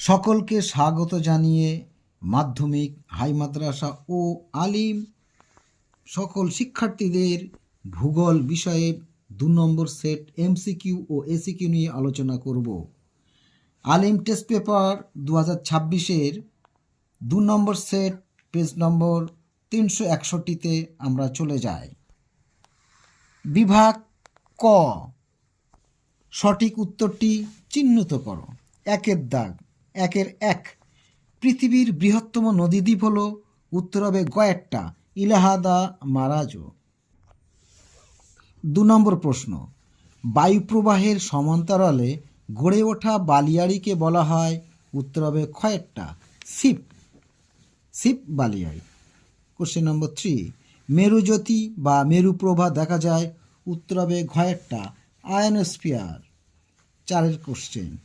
সকলকে স্বাগত জানিয়ে মাধ্যমিক, হাই মাদ্রাসা ও আলিম সকল শিক্ষার্থীদের ভূগোল বিষয়ে দু নম্বর সেট এমসিকিউ ও এসিকিউ নিয়ে আলোচনা করব। আলিম টেস্ট পেপার দু হাজার ছাব্বিশের দু নম্বর সেট পেজ নম্বর তিনশো একষট্টিতে আমরা চলে যাই। বিভাগ ক। সঠিক উত্তরটি চিহ্নিত করো। একের দাগ। একের এক। পৃথিবীর বৃহত্তম নদীদ্বীপ হল উত্তর হবে গয়েট্টা ইলাহাদা মারাজো। দু নম্বর প্রশ্ন, বায়ুপ্রবাহের সমান্তরালে গড়ে ওঠা বালিয়াড়িকে বলা হয় উত্তর হবে খয়েট্টা, সিপ সিপ বালিয়াড়ি। কোশ্চেন নম্বর থ্রি মেরুজ্যোতি বা মেরুপ্রভা দেখা যায় উত্তর হবে ঘয়েরটা আয়নোস্ফিয়ার। চারের কোশ্চেন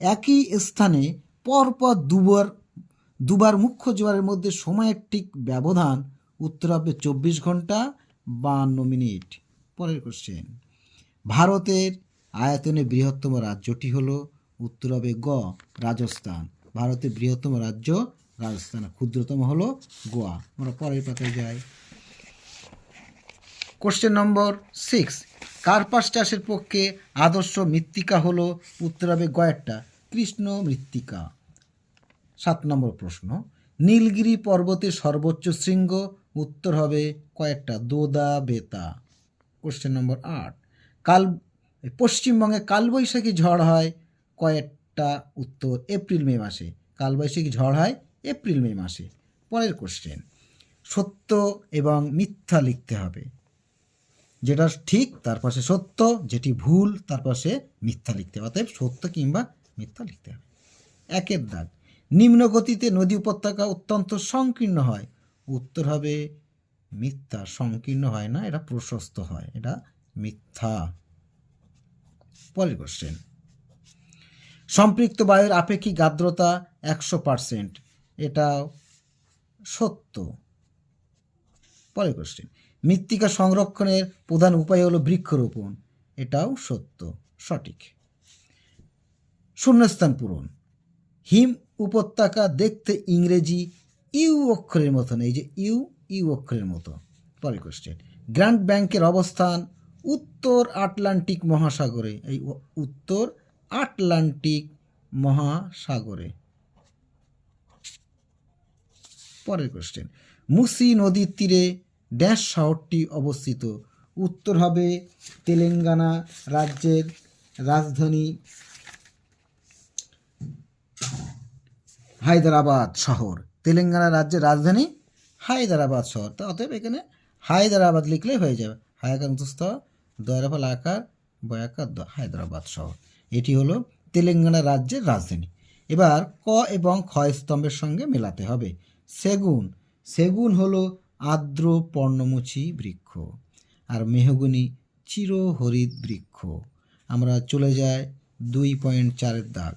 একই স্থানে পরপর দুবার দুবার মুখ্য জোয়ারের মধ্যে সময়ের ঠিক ব্যবধান উত্তর হবে চব্বিশ ঘণ্টা বাহান্ন মিনিট। পরের কোশ্চেন ভারতের আয়তনে বৃহত্তম রাজ্যটি হল উত্তর হবে গ, রাজস্থান। ভারতের বৃহত্তম রাজ্য রাজস্থান, ক্ষুদ্রতম হল গোয়া। আমরা পরের পাতায় যাই। কোশ্চেন নম্বর সিক্স কার্পাস চাষের পক্ষে আদর্শ মৃত্তিকা হল? উত্তর হবে গয়েরটা, কৃষ্ণ মৃত্তিকা। সাত নম্বর প্রশ্ন, নীলগিরি পর্বতের সর্বোচ্চ শৃঙ্গ, উত্তর হবে কয়েকটা, দোদা বেতা। কোশ্চেন নম্বর আট, কাল, পশ্চিমবঙ্গে কালবৈশাখী ঝড় হয় কয়েকটা, উত্তর এপ্রিল মে মাসে। কালবৈশাখী ঝড় হয় এপ্রিল মে মাসে। পরের কোশ্চেন সত্য এবং মিথ্যা লিখতে হবে। যেটা ঠিক, তার পাশে সত্য, যেটি ভুল, তার পাশে মিথ্যা লিখতে হবে। অতএব সত্য কিংবা মিথ্যা লিখতে হবে। একের দাগ নিম্ন গতিতে নদী উপত্যকা অত্যন্ত সংকীর্ণ হয়। উত্তর হবে মিথ্যা, সংকীর্ণ হয় না, এটা প্রশস্ত হয়, এটা মিথ্যা। পরের কোশ্চেন সম্পৃক্ত বায়ুর আপেক্ষিক আর্দ্রতা একশো পারসেন্ট এটাও সত্য। পরের কোশ্চেন মৃত্তিকা সংরক্ষণের প্রধান উপায় হলো বৃক্ষরোপণ। এটাও সত্য, সঠিক। শূন্যস্থান পূরণ। হিম উপত্যকা দেখতে ইংরেজি ইউ অক্ষরের মতন, এই যে ইউ ইউ অক্ষরের মতো। পরের কোশ্চেন গ্র্যান্ড ব্যাংকের অবস্থান উত্তর আটলান্টিক মহাসাগরে, এই উত্তর আটলান্টিক মহাসাগরে। পরের কোশ্চেন মুসি নদীর তীরে ড্যাশ শহরটি অবস্থিত। উত্তর হবে তেলেঙ্গানা রাজ্যের রাজধানী হায়দ্রাবাদ শহর। তেলেঙ্গানা রাজ্যের রাজধানী হায়দ্রাবাদ শহর। তা অতএব এখানে হায়দ্রাবাদ লিখলেই হয়ে যাবে। হায়াকান্তস্থ, দয়ারফল আকার বয়াকার হায়দ্রাবাদ শহর। এটি হলো তেলেঙ্গানা রাজ্যের রাজধানী। এবার ক এবং খ স্তম্ভের সঙ্গে মেলাতে হবে। সেগুন। সেগুন হলো আর্দ্র পর্ণমোচী বৃক্ষ আর মেহগুনি চিরহরিত বৃক্ষ। আমরা চলে যাই দুই পয়েন্ট চারের দাগ।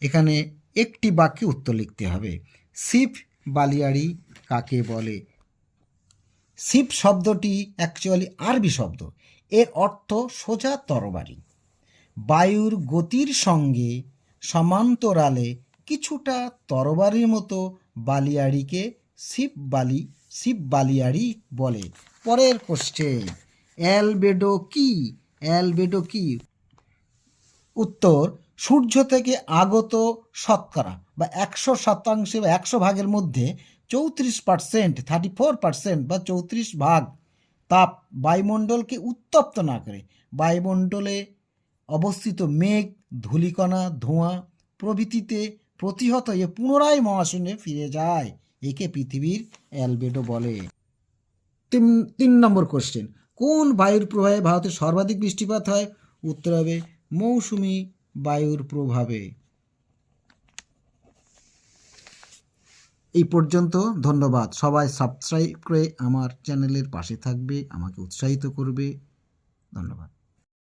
এখানে একটি বাক্যে উত্তর লিখতে হবে। সিপ বালিয়াড়ি কাকে বলে? সিপ শব্দটি অ্যাকচুয়ালি আরবি শব্দ। এর অর্থ সোজা তরবারি। বায়ুর গতির সঙ্গে সমান্তরালে কিছুটা তরবারির মতো বালিয়াড়িকে সিপ বালি সিপ বালিয়াড়ি বলে। পরের কোশ্চেন অ্যালবেডো কি? অ্যালবেডো কি? উত্তর, সূর্য থেকে আগত শতকরা বা একশো শতাংশে বা একশো ভাগের মধ্যে চৌত্রিশ পার্সেন্ট থার্টি ফোর পার্সেন্ট বা চৌত্রিশ ভাগ তাপ বায়ুমণ্ডলকে উত্তপ্ত না করে। বায়ুমণ্ডলে অবস্থিত মেঘ, ধূলিকণা, ধোঁয়া প্রভৃতিতে প্রতিহত হয়ে পুনরায় মহাশূন্যে ফিরে যায়। একে পৃথিবীর অ্যালবেডো বলে। তিন তিন নম্বর কোশ্চেন কোন বায়ুর প্রভাবে ভারতে সর্বাধিক বৃষ্টিপাত হয়? উত্তর হবে, মৌসুমি বায়ুর প্রভাবে। এই পর্যন্ত ধন্যবাদ। সবাই সাবস্ক্রাইব করে আমার চ্যানেলের পাশে থাকবে, আমাকে উৎসাহিত করবে। ধন্যবাদ।